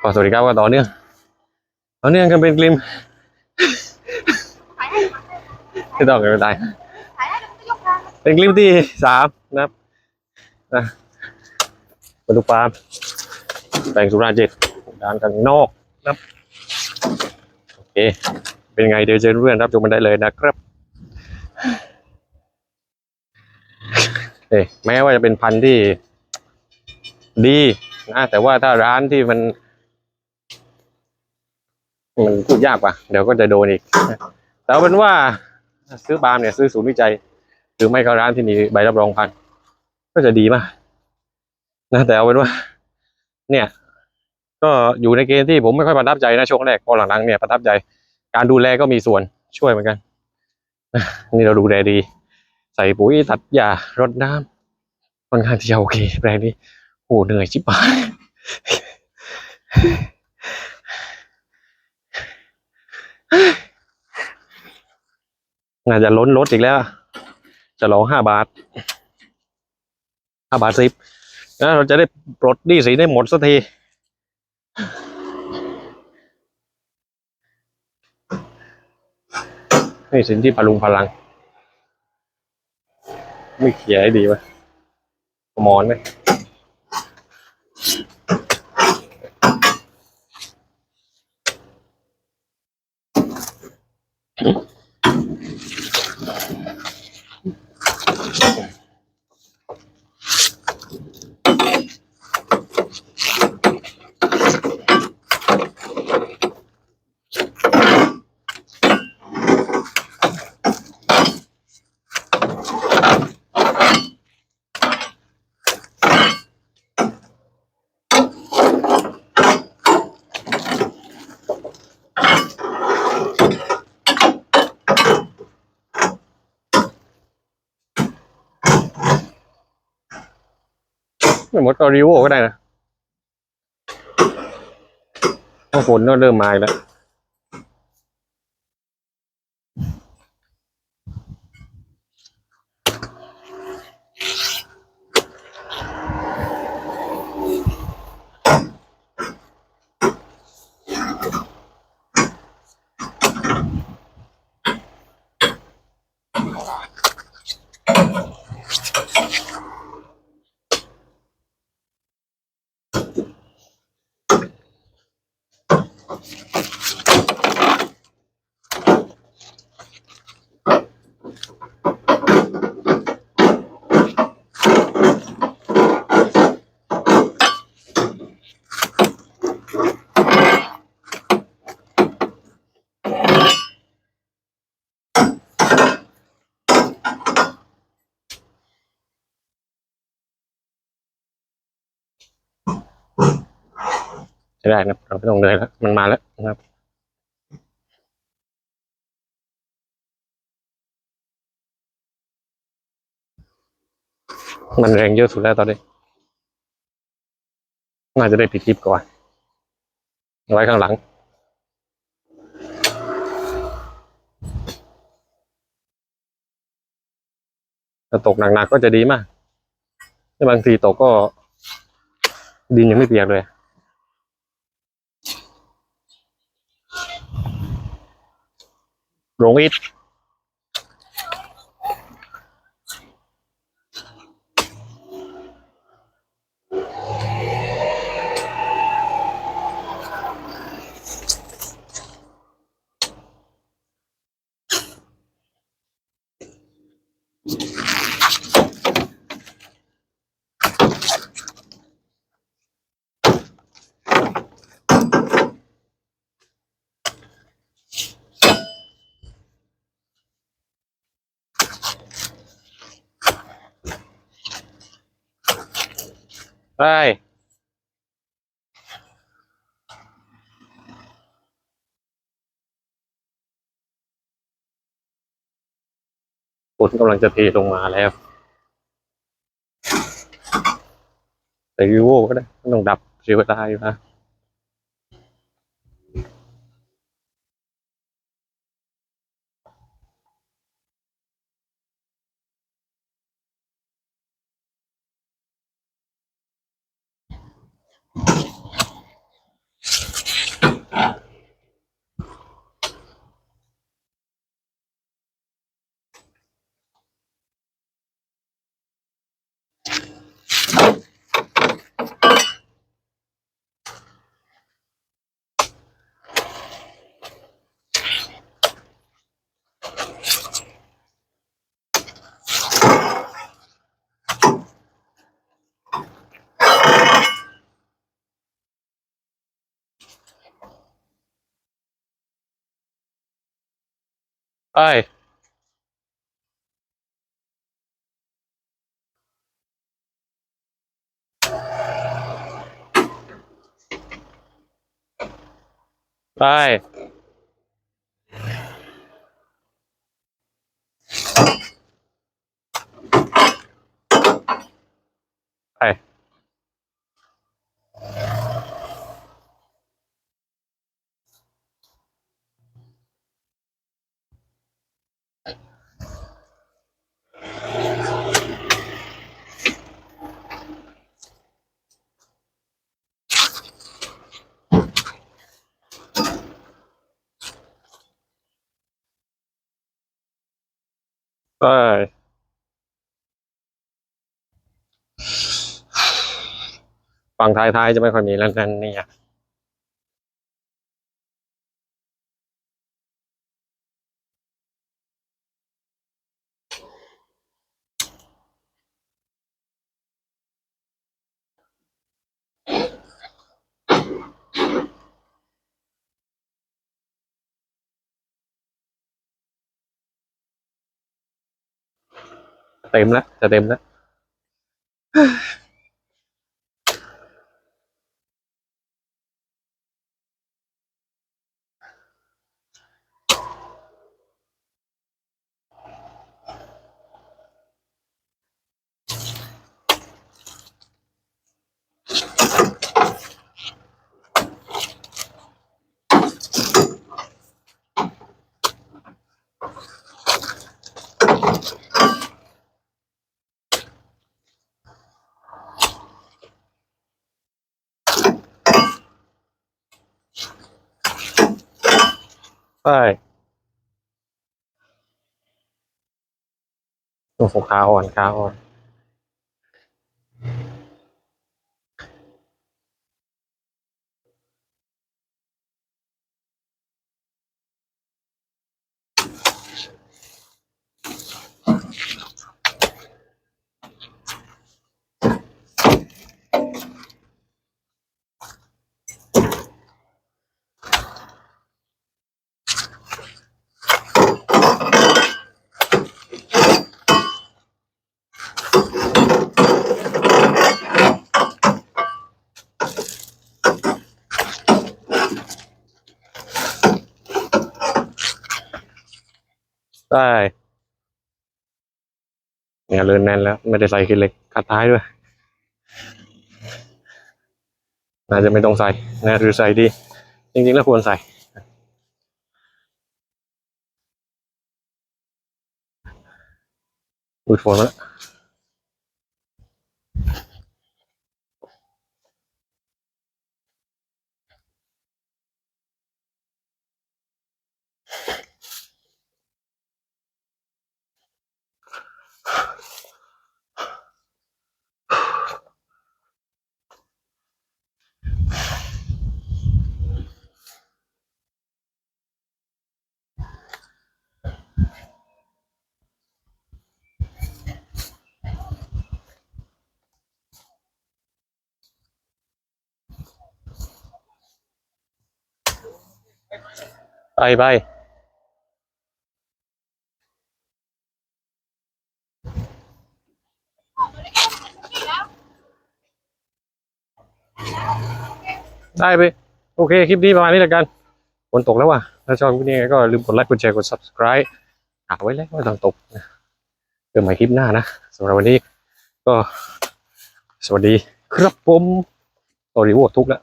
ขอสวัสดีครับว่าต่อเนื่องต่อเนื่องกันเป็นกลิมไม่ต้องกันไม่ได้ถ่ายเป็นคลิปที่สามนะครับนะมาดูปาล์มแปลงสุราเจ็ดด้านกันนอกนะครับโอเค เป็นไงเดี๋ยวเจอเพื่อนรับชมมันได้เลยนะครับเอ้ยแม้ว่าจะเป็นพันธุ์ที่ ดีนะแต่ว่าถ้าร้านที่มัน มันพูดยากป่ะเดี๋ยวก็จะโดนอีกแต่เอาเป็นว่าซื้อปาล์มเนี่ยซื้อศูนย์วิจัย หรือไม่ก็ร้านที่มีใบรับรองพันธุ์ก็จะดีมากนะแต่เอาเป็นว่า เนี่ย ก็อยู่ในเกณฑ์ที่ผมไม่ค่อยประทับใจนะช่วงแรกพอหลังๆเนี่ยประทับใจ การดูแลก็มีส่วนช่วยเหมือนกันนะนี่เราดูแลดี ใส่ปุ๋ยตัดหญ้ารดน้ำค่อนข้างที่จะโอเคแปลงนี้ โอ้เหนื่อยชิบหายน่าจะล้นรถอีกแล้ว จะลองห้าบาทห้าบาทสิบแล้วเราจะได้ปลดหนี้สีได้หมดสักที นี่สินที่พลุงพลัง ไม่เขียให้ดีวะหมอนไหม ไม่หมดก็รีโวก็ได้นะพราะฝนก็เริ่มมาอีกแล้ว ได้นะเราไม่ต้องเหนื่อยแล้วมันมาแล้วนะครับมันแรงเยอะสุดแล้วตอนนี้ น่าจะได้ปิดคลิปก่อนอาไว้ข้างหลัง ถ้าตกหนักๆก็จะดีมากแต่บางทีตกก็ดินยังไม่เปียกเลย โไปฝนกำลังจะเทลงมาแล้วแต่วิโวก็ได้ต้องดับเสียเวลาอยู่นะ ไปไไปฝั่งท้ายๆจะไม่ค่อยมีแล้วนั่นนี่ย เต็มแล้วจะเต็มแล้ว ไปโอ้โหขาอ่อนขาอ่อน ได้เนี่ยเรินแน่นแล้ว ไม่ได้ใส่คิดเล็กขัดท้ายด้วย น่าจะไม่ต้องใส่นะหรือใส่ดี จริงๆแล้วควรใส่อุดฝนแล้ว ไปไปได้ไป โอเค คลิปนี้ประมาณนี้แล้วกันฝนตกแล้วว่ะ ถ้าชอบคลิปนี้ก็ลืมกดไลค์กดแชร์กด subscribe อ่าไว้แล้วไม่ต้องตกเจอใหม่คลิปหน้านะสำหรับวันนี้ก็สวัสดีครับผมตอรีโวทุกแล้ว